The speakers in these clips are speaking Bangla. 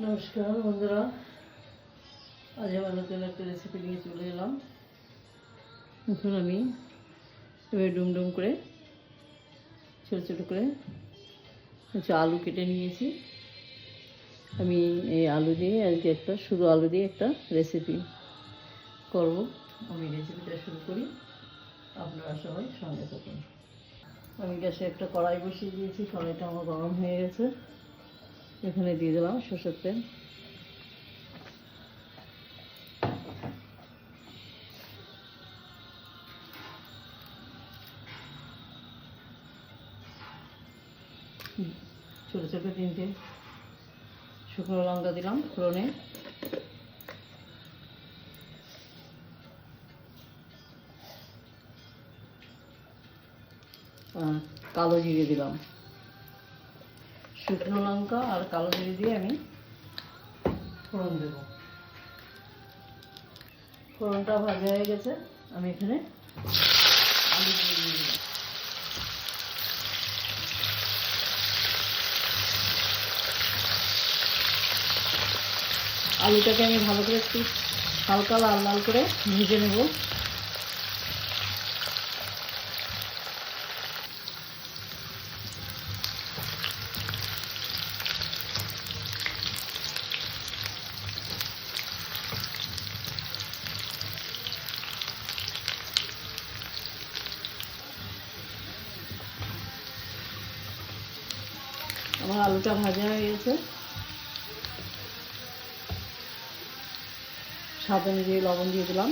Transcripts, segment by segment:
নমস্কার বন্ধুরা। আজ আমার নতুন একটা রেসিপি নিয়ে চলে এলাম। এখন আমি এবার ডুম ডুম করে, ছোটো ছোটো করে হচ্ছে আলু কেটে নিয়েছি। আমি এই আলু দিয়ে আজকে একটা, শুধু আলু দিয়ে একটা রেসিপি করব। আমি রেসিপিটা শুরু করি। আপনারা সবাই সঙ্গে থাকুন। আমি গ্যাসে একটা কড়াই বসিয়ে দিয়েছি। কড়াইটা আমার গরম হয়ে গেছে। এখানে দিয়ে দিলাম সরষের তেল। ছোটো ছোটো তিনটে শুকনো লঙ্কা দিলাম ফোড়নে। কালো জিরে দিলাম। শুকনো লঙ্কা আর কালো জিরে দিয়ে আমি ফোড়ন দেব। ফোড়নটা ভাজা হয়ে গেছে, আমি এখানে আলু দিয়ে আলুটাকে আমি ভালো করে একটু হালকা লাল লাল করে ভেজে নেব। আমার আলুটা ভাজা হয়ে গেছে। স্বাদ অনুযায়ী লবণ দিয়ে দিলাম।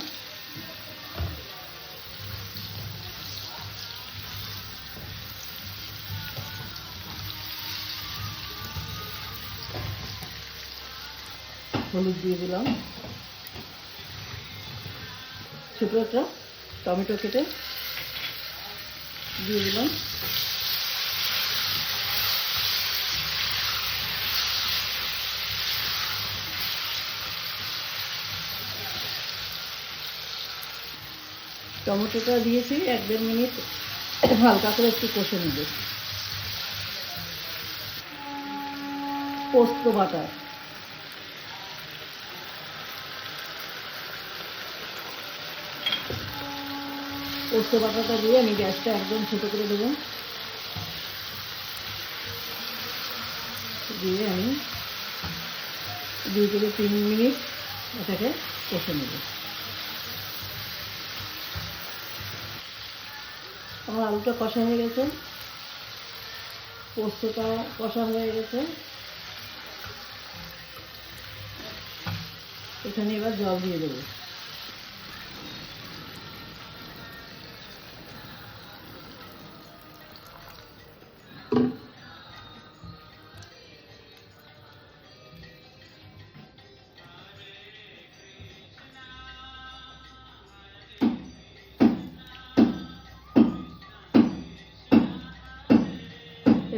হলুদ দিয়ে দিলাম। ছোটো একটা টমেটো কেটে দিয়ে দিলাম। টমেটোটা দিয়েছি, এক দেড় মিনিট হালকা করে একটু কষে নেব। পোস্ত বাটা। পোস্ত বাটাটা দিয়ে আমি গ্যাসটা একদম ছোটো করে দেবো। দিয়ে আমি দুই থেকে তিন মিনিট এটাকে কষে নেব। আমার আলুটা কষা হয়ে গেছে। পোস্তটা কষা হয়ে গেছে। এখানে এবার জল দিয়ে দেবো।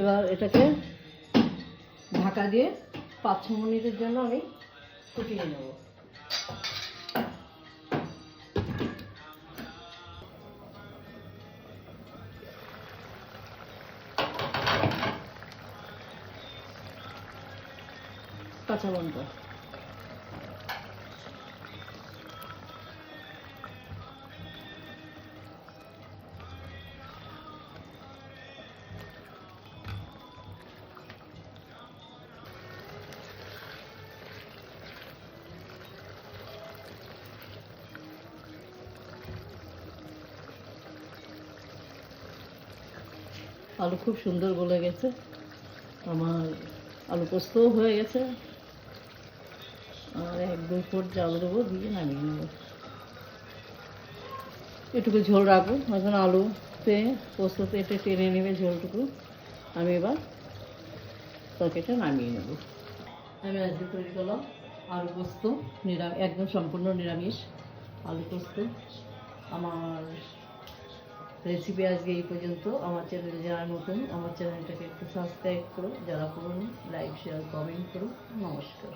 এবার এটাকে ঢাকা দিয়ে পাঁচ ছ মিনিটের জন্য আমি ফুটিয়ে নেব। কাঁচা লঙ্কা। আলু খুব সুন্দর গলে গেছে। আমার আলু পোস্তও হয়ে গেছে। আর এক, দুই ফুট জল দেবো, দিয়ে নামিয়ে নেব। এটুকু ঝোল রাখব। এখন আলুতে, পোস্ততে এটা টেনে নেবে ঝোলটুকু। আমি এবার তরকারিটা নামিয়ে নেব। আমি আজকে তৈরি করলাম আলু পোস্ত নিরামিষ একদম সম্পূর্ণ নিরামিষ আলু পোস্ত। আমার রেসিপি আজকে এই পর্যন্ত। আমার চ্যানেলে যারা নতুন, আমার চ্যানেলটাকে একটু সাবস্ক্রাইব করুন যারা করুন লাইক শেয়ার কমেন্ট করুন নমস্কার।